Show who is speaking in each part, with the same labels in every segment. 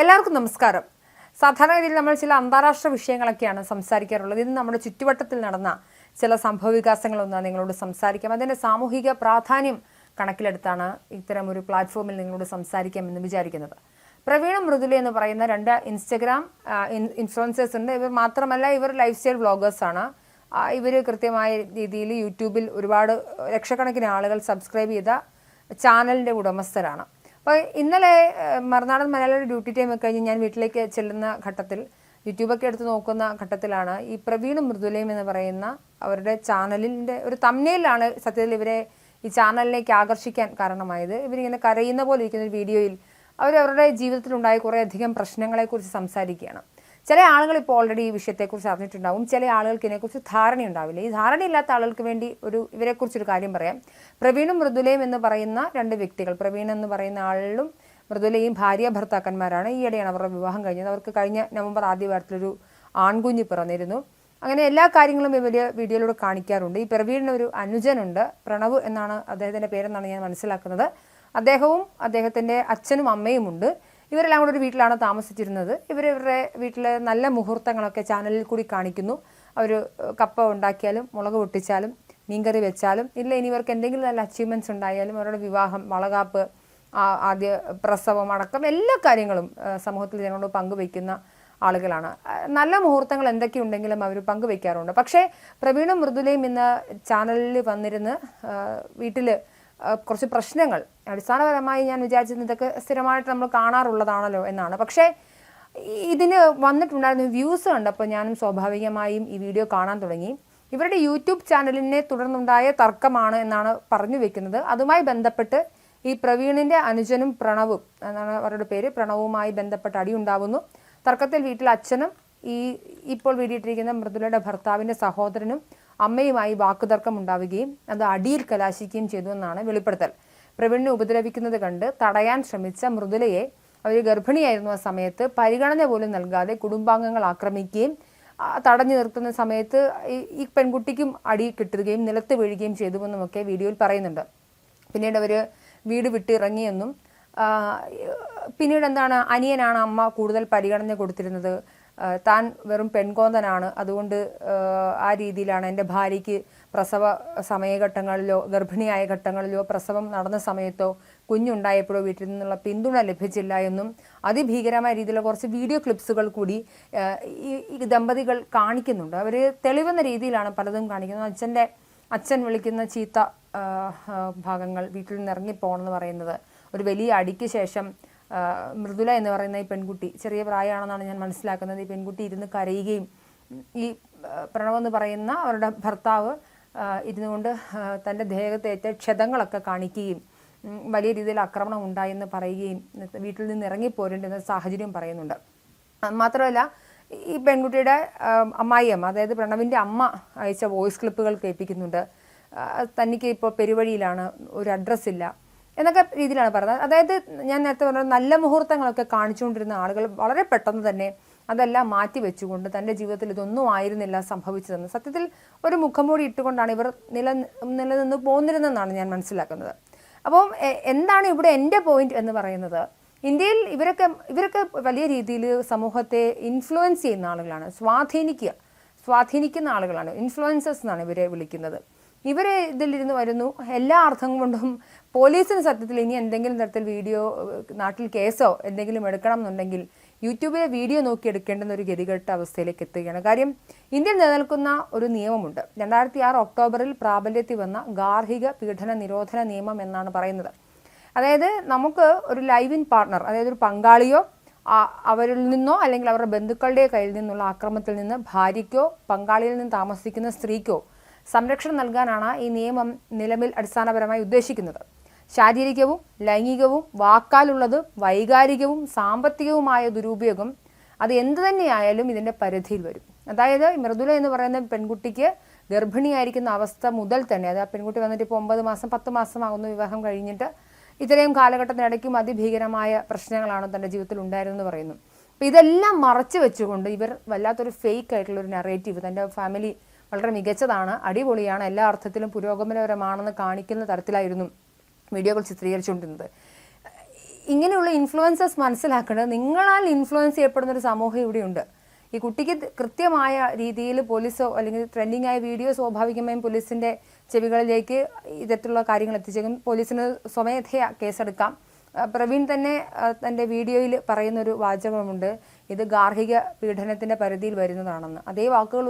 Speaker 1: എല്ലാവർക്കും നമസ്കാരം. സാധാരണഗതിയിൽ നമ്മൾ ചില അന്താരാഷ്ട്ര വിഷയങ്ങളൊക്കെയാണ് സംസാരിക്കാറുള്ളത്. ഇന്ന് നമ്മുടെ ചുറ്റുവട്ടത്തിൽ നടന്ന ചില സംഭവ വികാസങ്ങളൊന്ന് നിങ്ങളോട് സംസാരിക്കാം. അതിന്റെ സാമൂഹിക പ്രാധാന്യം കണക്കിലെടുത്താണ് ഇത്തരം ഒരു പ്ലാറ്റ്ഫോമിൽ നിങ്ങളോട് സംസാരിക്കാം എന്ന് വിചാരിക്കുന്നത്. പ്രവീണ മൃദുല എന്ന് പറയുന്ന രണ്ട് ഇൻസ്റ്റഗ്രാം ഇൻഫ്ലുവൻസേഴ്സ് ഉണ്ട്. ഇവർ മാത്രമല്ല ഇവർ ലൈഫ് സ്റ്റൈൽ വ്ളോഗേഴ്സാണ് ഇവർ കൃത്യമായ രീതിയിൽ യൂട്യൂബിൽ ഒരുപാട് ലക്ഷക്കണക്കിന് ആളുകൾ സബ്സ്ക്രൈബ് ചെയ്ത ചാനലിന്റെ ഉടമസ്ഥരാണ്. അപ്പോൾ ഇന്നലെ മറുനാടൻ മലയാളിയുടെ ഡ്യൂട്ടി ടൈം ഒക്കെ കഴിഞ്ഞ് ഞാൻ വീട്ടിലേക്ക് ചെല്ലുന്ന ഘട്ടത്തിൽ യൂട്യൂബൊക്കെ എടുത്ത് നോക്കുന്ന ഘട്ടത്തിലാണ് ഈ പ്രവീണും മൃദുലയം എന്ന് പറയുന്ന അവരുടെ ചാനലിന്റെ ഒരു തമ്മിലാണ് സത്യത്തിൽ ഇവരെ ഈ ചാനലിലേക്ക് ആകർഷിക്കാൻ കാരണമായത്. ഇവരിങ്ങനെ കരയുന്ന പോലെ ഇരിക്കുന്ന ഒരു വീഡിയോയിൽ അവർ അവരുടെ ജീവിതത്തിലുണ്ടായ കുറേ അധികം പ്രശ്നങ്ങളെക്കുറിച്ച് സംസാരിക്കുകയാണ്. ചില ആളുകൾ ഇപ്പോൾ ഓൾറെഡി ഈ വിഷയത്തെക്കുറിച്ച് അറിഞ്ഞിട്ടുണ്ടാവും. ചില ആളുകൾക്ക് ഇതിനെക്കുറിച്ച് ധാരണയുണ്ടാവില്ല. ഈ ധാരണയില്ലാത്ത ആളുകൾക്ക് വേണ്ടി ഒരു ഇവരെക്കുറിച്ചൊരു കാര്യം പറയാം. പ്രവീണും മൃദുലയും എന്ന് പറയുന്ന രണ്ട് വ്യക്തികൾ പ്രവീൺ എന്ന് പറയുന്ന ആളിലും മൃദുലയും ഭാര്യ ഭർത്താക്കന്മാരാണ്. ഈയിടെയാണ് അവരുടെ വിവാഹം കഴിഞ്ഞത്. അവർക്ക് കഴിഞ്ഞ നവംബർ ആദ്യ വാരത്തിലൊരു ആൺകുഞ്ഞ് പിറന്നിരുന്നു. അങ്ങനെ എല്ലാ കാര്യങ്ങളും ഇവർ വീഡിയോയിലൂടെ കാണിക്കാറുണ്ട്. ഈ പ്രവീണിന് ഒരു അനുജനുണ്ട് പ്രണവ് എന്നാണ് അദ്ദേഹത്തിന്റെ പേരെന്നാണ് ഞാൻ മനസ്സിലാക്കുന്നത്. അദ്ദേഹവും അദ്ദേഹത്തിന്റെ അച്ഛനും അമ്മയുമുണ്ട്. ഇവരെല്ലാം കൂടെ ഒരു വീട്ടിലാണ് താമസിച്ചിരുന്നത്. ഇവർ ഇവരുടെ വീട്ടിലെ നല്ല മുഹൂർത്തങ്ങളൊക്കെ ചാനലിൽ കൂടി കാണിക്കുന്നു. അവർ കപ്പ ഉണ്ടാക്കിയാലും മുളക് പൊട്ടിച്ചാലും മീൻകറി വെച്ചാലും ഇല്ല ഇനി ഇവർക്ക് എന്തെങ്കിലും നല്ല അച്ചീവ്മെന്റ്സ് ഉണ്ടായാലും അവരുടെ വിവാഹം വളകാപ്പ് ആദ്യ പ്രസവം അടക്കം എല്ലാ കാര്യങ്ങളും സമൂഹത്തിൽ ജനങ്ങളോട് പങ്കുവയ്ക്കുന്ന ആളുകളാണ്. നല്ല മുഹൂർത്തങ്ങൾ എന്തൊക്കെയുണ്ടെങ്കിലും അവർ പങ്കുവയ്ക്കാറുണ്ട്. പക്ഷേ പ്രവീണും മൃദുലയും ഇന്ന് ചാനലിൽ വന്നിരുന്ന് വീട്ടിൽ കുറച്ച് പ്രശ്നങ്ങൾ. അടിസ്ഥാനപരമായി ഞാൻ വിചാരിച്ചത് ഇതൊക്കെ സ്ഥിരമായിട്ട് നമ്മൾ കാണാറുള്ളതാണല്ലോ എന്നാണ്. പക്ഷേ ഇതിന് വന്നിട്ടുണ്ടായിരുന്ന വ്യൂസ് കണ്ടപ്പോൾ ഞാനും സ്വാഭാവികമായും ഈ വീഡിയോ കാണാൻ തുടങ്ങി. ഇവരുടെ യൂട്യൂബ് ചാനലിനെ തുടർന്നുണ്ടായ തർക്കമാണ് എന്നാണ് പറഞ്ഞു വെക്കുന്നത്. അതുമായി ബന്ധപ്പെട്ട് ഈ പ്രവീണിന്റെ അനുജനും പ്രണവും എന്നാണ് അവരുടെ പേര്. പ്രണവുമായി ബന്ധപ്പെട്ട് അടിയുണ്ടാവുന്നു തർക്കത്തിൽ വീട്ടിൽ അച്ഛനും ഈ ഇപ്പോൾ വീടിയിട്ടിരിക്കുന്ന മൃദുലയുടെ ഭർത്താവിന്റെ സഹോദരനും അമ്മയുമായി വാക്കുതർക്കം ഉണ്ടാവുകയും അത് അടിയിൽ കലാശിക്കുകയും ചെയ്തു എന്നാണ് വെളിപ്പെടുത്തൽ. പ്രവീണിനെ ഉപദ്രവിക്കുന്നത് കണ്ട് തടയാൻ ശ്രമിച്ച മൃദുലയെ അവർ ഗർഭിണിയായിരുന്നു ആ സമയത്ത് പരിഗണന പോലും നൽകാതെ കുടുംബാംഗങ്ങൾ ആക്രമിക്കുകയും തടഞ്ഞു നിർത്തുന്ന സമയത്ത് ഈ- പെൺകുട്ടിക്കും അടി കിട്ടുകയും നിലത്ത് വീഴുകയും ചെയ്തു എന്നുമൊക്കെ വീഡിയോയിൽ പറയുന്നുണ്ട്. പിന്നീട് അവർ വീട് വിട്ടിറങ്ങിയെന്നും പിന്നീട് എന്താണ് അനിയനാണ് അമ്മ കൂടുതൽ പരിഗണന കൊടുത്തിരുന്നത്? താൻ വെറും പെൺകോന്തനാണ്. അതുകൊണ്ട് ആ, രീതിയിലാണ് എന്റെ ഭാര്യയ്ക്ക് പ്രസവ സമയഘട്ടങ്ങളിലോ ഗർഭിണിയായ ഘട്ടങ്ങളിലോ പ്രസവം നടന്ന സമയത്തോ കുഞ്ഞുണ്ടായപ്പോഴോ വീട്ടിൽ നിന്നുള്ള പിന്തുണ ലഭിച്ചില്ല എന്നും അതിഭീകരമായ രീതിയിലുള്ള കുറച്ച് വീഡിയോ ക്ലിപ്സുകൾ കൂടി ഈ ദമ്പതികൾ കാണിക്കുന്നുണ്ട്. അവർ തെളിവെന്ന രീതിയിലാണ് പലതും കാണിക്കുന്നത്. അച്ഛന്റെ അച്ഛൻ വിളിക്കുന്ന ചീത്ത ഭാഗങ്ങൾ വീട്ടിൽ നിന്ന് ഇറങ്ങിപ്പോകണമെന്ന് പറയുന്നത് ഒരു വലിയ അടിക്ക് ശേഷം മൃദുല എന്ന് പറയുന്ന ഈ പെൺകുട്ടി ചെറിയ പ്രായമാണെന്നാണ് ഞാൻ മനസ്സിലാക്കുന്നത്. ഈ പെൺകുട്ടി ഇരുന്ന് കരയുകയും ഈ പ്രണവ് എന്ന് പറയുന്ന അവരുടെ ഭർത്താവ് ഇരുന്നുകൊണ്ട് തന്റെ ദേഹത്തേറ്റ ക്ഷതങ്ങളൊക്കെ കാണിക്കുകയും വലിയ രീതിയിൽ ആക്രമണം ഉണ്ടായെന്ന് പറയുകയും വീട്ടിൽ നിന്ന് ഇറങ്ങിപ്പോരേണ്ടുന്ന സാഹചര്യം പറയുന്നുണ്ട്. മാത്രമല്ല ഈ പെൺകുട്ടിയുടെ അമ്മായിയമ്മ അതായത് പ്രണവിന്റെ അമ്മ അയച്ച വോയിസ് ക്ലിപ്പുകൾ കേൾപ്പിക്കുന്നുണ്ട്. തനിക്ക് ഇപ്പോൾ പെരുവഴിയിലാണ് ഒരു അഡ്രസ്സ് ഇല്ല എന്നൊക്കെ രീതിയിലാണ് പറയുന്നത്. അതായത് ഞാൻ നേരത്തെ പറഞ്ഞ നല്ല മുഹൂർത്തങ്ങളൊക്കെ കാണിച്ചുകൊണ്ടിരുന്ന ആളുകൾ വളരെ പെട്ടെന്ന് തന്നെ അതെല്ലാം മാറ്റി വെച്ചുകൊണ്ട് തന്റെ ജീവിതത്തിൽ ഇതൊന്നും ആയിരുന്നില്ല സംഭവിച്ചതെന്ന് സത്യത്തിൽ ഒരു മുഖംമൂടി ഇട്ടുകൊണ്ടാണ് ഇവർ നില നിലനിന്ന് പോന്നിരുന്നതെന്നാണ് ഞാൻ മനസ്സിലാക്കുന്നത്. അപ്പം എന്താണ് ഇവിടെ എന്റെ പോയിന്റ് എന്ന് പറയുന്നത്? ഇന്ത്യയിൽ ഇവരൊക്കെ ഇവരൊക്കെ വലിയ രീതിയിൽ സമൂഹത്തെ ഇൻഫ്ലുവൻസ് ചെയ്യുന്ന ആളുകളാണ്. സ്വാധീനിക്കുക സ്വാധീനിക്കുന്ന ആളുകളാണ്. ഇൻഫ്ലുവൻസേഴ്സ് എന്നാണ് ഇവരെ വിളിക്കുന്നത്. ഇവർ ഇതിലിരുന്ന് വരുന്നു. എല്ലാ അർത്ഥം കൊണ്ടും പോലീസിന് സത്യത്തിൽ ഇനി എന്തെങ്കിലും തരത്തിൽ വീഡിയോ നാട്ടിൽ കേസോ എന്തെങ്കിലും എടുക്കണം എന്നുണ്ടെങ്കിൽ യൂട്യൂബിലെ വീഡിയോ നോക്കി എടുക്കേണ്ടുന്ന ഒരു ഗതികെട്ട അവസ്ഥയിലേക്ക് എത്തുകയാണ്. കാര്യം ഇന്ത്യയിൽ നിലനിൽക്കുന്ന ഒരു നിയമമുണ്ട്. രണ്ടായിരത്തി ആറ് ഒക്ടോബറിൽ പ്രാബല്യത്തിൽ വന്ന ഗാർഹിക പീഡന നിരോധന നിയമം എന്നാണ് പറയുന്നത്. അതായത് നമുക്ക് ഒരു ലൈവ് ഇൻ പാർട്ണർ അതായത് ഒരു പങ്കാളിയോ അവരിൽ നിന്നോ അല്ലെങ്കിൽ അവരുടെ ബന്ധുക്കളുടെ കയ്യിൽ നിന്നുള്ള ആക്രമണത്തിൽ നിന്ന് ഭാര്യയ്ക്കോ പങ്കാളിയിൽ നിന്ന് താമസിക്കുന്ന സ്ത്രീക്കോ സംരക്ഷണം നൽകാനാണ് ഈ നിയമം നിലവിൽ അടിസ്ഥാനപരമായി ഉദ്ദേശിക്കുന്നത്. ശാരീരികവും ലൈംഗികവും വാക്കാലുള്ളത് വൈകാരികവും സാമ്പത്തികവുമായ ദുരുപയോഗം അത് എന്തു തന്നെയായാലും ഇതിന്റെ പരിധിയിൽ വരും. അതായത് മൃദുല എന്ന് പറയുന്ന പെൺകുട്ടിക്ക് ഗർഭിണിയായിരിക്കുന്ന അവസ്ഥ മുതൽ തന്നെ അത് ആ പെൺകുട്ടി വന്നിട്ട് ഇപ്പോൾ ഒമ്പത് മാസം പത്ത് മാസമാകുന്നു വിവാഹം കഴിഞ്ഞിട്ട് ഇത്രയും കാലഘട്ടത്തിനിടയ്ക്കും അതിഭീകരമായ പ്രശ്നങ്ങളാണ് തന്റെ ജീവിതത്തിൽ ഉണ്ടായിരുന്നെന്ന് പറയുന്നു. അപ്പോൾ ഇതെല്ലാം മറച്ചു വെച്ചുകൊണ്ട് ഇവർ വല്ലാത്തൊരു ഫേക്ക് ആയിട്ടുള്ള ഒരു നെറേറ്റീവ് തന്റെ ഫാമിലി വളരെ മികച്ചതാണ്. അടിപൊളിയാണ്. എല്ലാ അർത്ഥത്തിലും പുരോഗമനപരമാണെന്ന് കാണിക്കുന്ന തരത്തിലായിരുന്നു വീഡിയോകൾ ചിത്രീകരിച്ചുകൊണ്ടിരുന്നത്. ഇങ്ങനെയുള്ള ഇൻഫ്ലുവൻസേഴ്സ് മനസ്സിലാക്കേണ്ടത് നിങ്ങളാൽ ഇൻഫ്ലുവൻസ് ചെയ്യപ്പെടുന്ന ഒരു സമൂഹം ഇവിടെയുണ്ട്. ഈ കുട്ടിക്ക് കൃത്യമായ രീതിയിൽ പോലീസോ അല്ലെങ്കിൽ ട്രെൻഡിങ് ആയ വീഡിയോ സ്വാഭാവികമായും പോലീസിന്റെ ചെവികളിലേക്ക് ഇത്തരത്തിലുള്ള കാര്യങ്ങൾ എത്തിച്ചേക്കും. പോലീസിന് സ്വമേധയാ കേസെടുക്കാം. പ്രവീൺ തന്നെ തന്റെ വീഡിയോയിൽ പറയുന്നൊരു വാചകമുണ്ട്. ഇത് ഗാർഹിക പീഡനത്തിന്റെ പരിധിയിൽ വരുന്നതാണെന്ന്. അതേ വാക്കുകൾ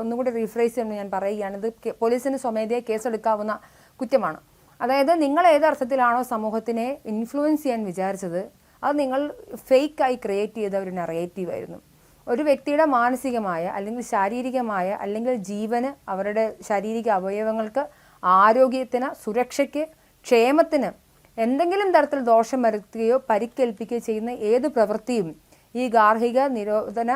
Speaker 1: ഒന്നുകൂടി റീഫ്രൈസ് ചെയ്യുമ്പോൾ ഞാൻ പറയുകയാണ് ഇത് പോലീസിന് സ്വമേധയെ കേസെടുക്കാവുന്ന കുറ്റമാണ്. അതായത് നിങ്ങൾ ഏത് അർത്ഥത്തിലാണോ സമൂഹത്തിനെ ഇൻഫ്ലുവൻസ് ചെയ്യാൻ വിചാരിച്ചത് അത് നിങ്ങൾ ഫേക്കായി ക്രിയേറ്റ് ചെയ്ത ഒരു നെറേറ്റീവ് ആയിരുന്നു. ഒരു വ്യക്തിയുടെ മാനസികമായ അല്ലെങ്കിൽ ശാരീരികമായ അല്ലെങ്കിൽ ജീവന് അവരുടെ ശാരീരിക അവയവങ്ങൾക്ക് ആരോഗ്യത്തിന് സുരക്ഷയ്ക്ക് ക്ഷേമത്തിന് എന്തെങ്കിലും തരത്തിൽ ദോഷം വരുത്തുകയോ പരിക്കേൽപ്പിക്കുകയോ ചെയ്യുന്ന ഏത് പ്രവൃത്തിയും ഈ ഗാർഹിക നിരോധന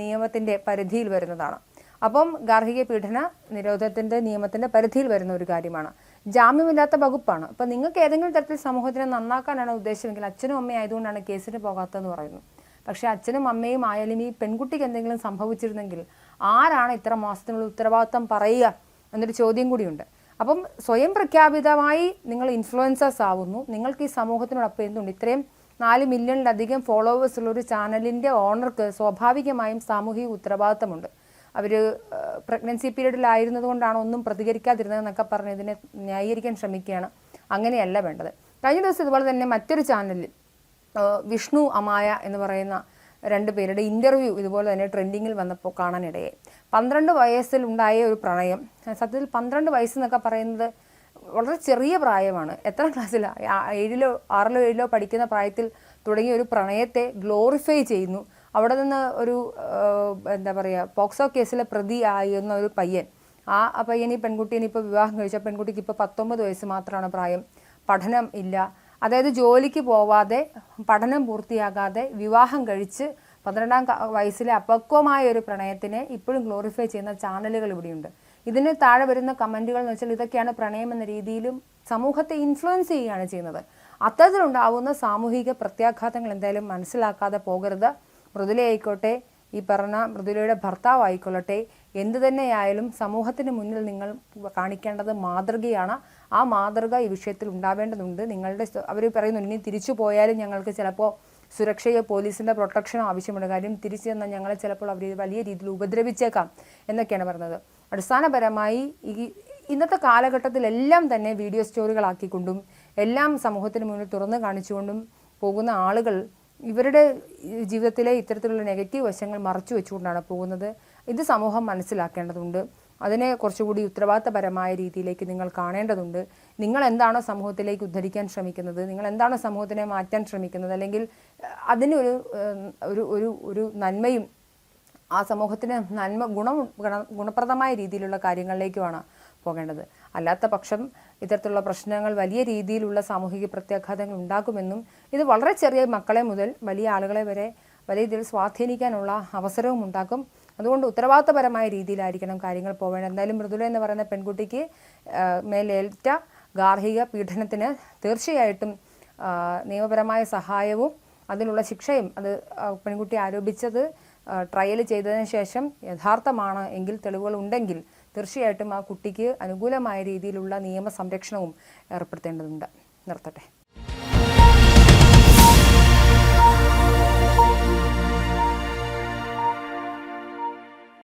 Speaker 1: നിയമത്തിന്റെ പരിധിയിൽ വരുന്നതാണ്. അപ്പം ഗാർഹിക പീഡന നിരോധത്തിന്റെ നിയമത്തിന്റെ പരിധിയിൽ വരുന്ന ഒരു കാര്യമാണ്. ജാമ്യമില്ലാത്ത വകുപ്പാണ്. അപ്പം നിങ്ങൾക്ക് ഏതെങ്കിലും തരത്തിൽ സമൂഹത്തിനെ നന്നാക്കാനാണ് ഉദ്ദേശമെങ്കിൽ അച്ഛനും അമ്മയും ആയതുകൊണ്ടാണ് കേസിന് പോകാത്തതെന്ന് പറയുന്നു പക്ഷേ അച്ഛനും അമ്മയും ആയാലും ഈ പെൺകുട്ടിക്ക് എന്തെങ്കിലും സംഭവിച്ചിരുന്നെങ്കിൽ ആരാണ് ഇത്ര മാസത്തിനുള്ള ഉത്തരവാദിത്തം പറയുക എന്നൊരു ചോദ്യം കൂടിയുണ്ട്. അപ്പം സ്വയം പ്രഖ്യാപിതമായി നിങ്ങൾ ഇൻഫ്ലുവൻസേഴ്സ് ആവുന്നു. നിങ്ങൾക്ക് ഈ സമൂഹത്തിനോടൊപ്പം എന്തുണ്ട്? ഇത്രയും നാല് മില്യണിലധികം ഫോളോവേഴ്സ് ഉള്ള ഒരു ചാനലിന്റെ ഓണർക്ക് സ്വാഭാവികമായും സാമൂഹിക ഉത്തരവാദിത്തമുണ്ട്. അവർ പ്രഗ്നൻസി പീരീഡിലായിരുന്നത് കൊണ്ടാണ് ഒന്നും പ്രതികരിക്കാതിരുന്നത് എന്നൊക്കെ പറഞ്ഞ് ഇതിനെ ന്യായീകരിക്കാൻ ശ്രമിക്കുകയാണ്. അങ്ങനെയല്ല വേണ്ടത്. കഴിഞ്ഞ ദിവസം ഇതുപോലെ തന്നെ മറ്റൊരു ചാനലിൽ വിഷ്ണു അമായ എന്ന് പറയുന്ന രണ്ട് പേരുടെ ഇന്റർവ്യൂ ഇതുപോലെ തന്നെ ട്രെൻഡിങ്ങിൽ വന്നപ്പോൾ കാണാനിടയായി. പന്ത്രണ്ട് വയസ്സിൽ ഉണ്ടായ ഒരു പ്രണയം സത്യത്തിൽ പന്ത്രണ്ട് വയസ്സെന്നൊക്കെ പറയുന്നത് വളരെ ചെറിയ പ്രായമാണ്. എത്ര ക്ലാസ്സിലാണ് ഏഴിലോ ആറിലോ ഏഴിലോ പഠിക്കുന്ന പ്രായത്തിൽ തുടങ്ങിയ ഒരു പ്രണയത്തെ ഗ്ലോറിഫൈ ചെയ്യുന്നു. അവിടെ നിന്ന് ഒരു എന്താ പറയുക പോക്സോ കേസിലെ പ്രതി ആയിരുന്ന ഒരു പയ്യൻ. ആ പയ്യൻ ഈ പെൺകുട്ടീനെ ഇപ്പോൾ വിവാഹം കഴിച്ച. പെൺകുട്ടിക്ക് ഇപ്പോൾ പത്തൊമ്പത് വയസ്സ് മാത്രമാണ് പ്രായം. പഠനം ഇല്ല. അതായത് ജോലിക്ക് പോവാതെ പഠനം പൂർത്തിയാകാതെ വിവാഹം കഴിച്ച് പന്ത്രണ്ടാം വയസ്സിലെ അപക്വമായ ഒരു പ്രണയത്തിനെ ഇപ്പോഴും ഗ്ലോറിഫൈ ചെയ്യുന്ന ചാനലുകൾ ഇവിടെയുണ്ട്. ഇതിന് താഴെ വരുന്ന കമന്റുകൾ എന്ന് വെച്ചാൽ ഇതൊക്കെയാണ് പ്രണയം എന്ന രീതിയിലും സമൂഹത്തെ ഇൻഫ്ലുവൻസ് ചെയ്യുകയാണ് ചെയ്യുന്നത്. അത്തരത്തിലുണ്ടാവുന്ന സാമൂഹിക പ്രത്യാഘാതങ്ങൾ എന്തായാലും മനസ്സിലാക്കാതെ പോകരുത്. മൃദുലയായിക്കോട്ടെ. ഈ പറഞ്ഞ മൃദുലയുടെ ഭർത്താവായിക്കൊള്ളട്ടെ എന്തു തന്നെയായാലും സമൂഹത്തിന് മുന്നിൽ നിങ്ങൾ കാണിക്കേണ്ടത് മാതൃകയാണ്. ആ മാതൃക ഈ വിഷയത്തിൽ ഉണ്ടാവേണ്ടതുണ്ട്. നിങ്ങളുടെ അവർ പറയുന്നു ഇനി തിരിച്ചു പോയാലും ഞങ്ങൾക്ക് ചിലപ്പോൾ സുരക്ഷയോ പോലീസിന്റെ പ്രൊട്ടക്ഷനോ ആവശ്യമുണ്ട് കാര്യം തിരിച്ചു തന്നാൽ ഞങ്ങളെ ചിലപ്പോൾ അവർ വലിയ രീതിയിൽ ഉപദ്രവിച്ചേക്കാം എന്നൊക്കെയാണ് പറഞ്ഞത്. അടിസ്ഥാനപരമായി ഈ ഇന്നത്തെ കാലഘട്ടത്തിലെല്ലാം തന്നെ വീഡിയോ സ്റ്റോറികളാക്കിക്കൊണ്ടും എല്ലാം സമൂഹത്തിന് മുന്നിൽ തുറന്നു കാണിച്ചുകൊണ്ടും പോകുന്ന ആളുകൾ ഇവരുടെ ജീവിതത്തിലെ ഇത്തരത്തിലുള്ള നെഗറ്റീവ് വശങ്ങൾ മറച്ചു വെച്ചുകൊണ്ടാണ് പോകുന്നത്. ഇത് സമൂഹം മനസ്സിലാക്കേണ്ടതുണ്ട്. അതിനെ കുറച്ചുകൂടി ഉത്തരവാദിത്തപരമായ രീതിയിലേക്ക് നിങ്ങൾ കാണേണ്ടതുണ്ട്. നിങ്ങൾ എന്താണോ സമൂഹത്തിലേക്ക് ഉദ്ധരിക്കാൻ ശ്രമിക്കുന്നത് നിങ്ങൾ എന്താണോ സമൂഹത്തിനെ മാറ്റാൻ ശ്രമിക്കുന്നത് അല്ലെങ്കിൽ അതിനൊരു ഒരു ഒരു ഒരു നന്മയും ആ സമൂഹത്തിന് നന്മ ഗുണ- ഗുണപ്രദമായ രീതിയിലുള്ള കാര്യങ്ങളിലേക്കുമാണ് പോകേണ്ടത്. അല്ലാത്ത പക്ഷം ഇത്തരത്തിലുള്ള പ്രശ്നങ്ങൾ വലിയ രീതിയിലുള്ള സാമൂഹിക പ്രത്യാഘാതങ്ങൾ ഉണ്ടാക്കുമെന്നും ഇത് വളരെ ചെറിയ മക്കളെ മുതൽ വലിയ ആളുകളെ വരെ വലിയ രീതിയിൽ സ്വാധീനിക്കാനുള്ള അവസരവും ഉണ്ടാക്കും അതുകൊണ്ട് ഉത്തരവാദിത്തപരമായ രീതിയിലായിരിക്കണം കാര്യങ്ങൾ പോവേണ്ടത്. എന്തായാലും മൃദുല എന്ന് പറയുന്ന പെൺകുട്ടിക്ക് മേലേറ്റ ഗാർഹിക പീഡനത്തിന് തീർച്ചയായിട്ടും നിയമപരമായ സഹായവും അതിനുള്ള ശിക്ഷയും അത് പെൺകുട്ടി ആരോപിച്ചത് ട്രയൽ ചെയ്തതിന് ശേഷം യഥാർത്ഥമാണ് എങ്കിൽ തെളിവുകൾ ഉണ്ടെങ്കിൽ തീർച്ചയായിട്ടും ആ കുട്ടിക്ക് അനുകൂലമായ രീതിയിലുള്ള നിയമ സംരക്ഷണവും ഏർപ്പെടുത്തേണ്ടതുണ്ട്. നിർത്തട്ടെ.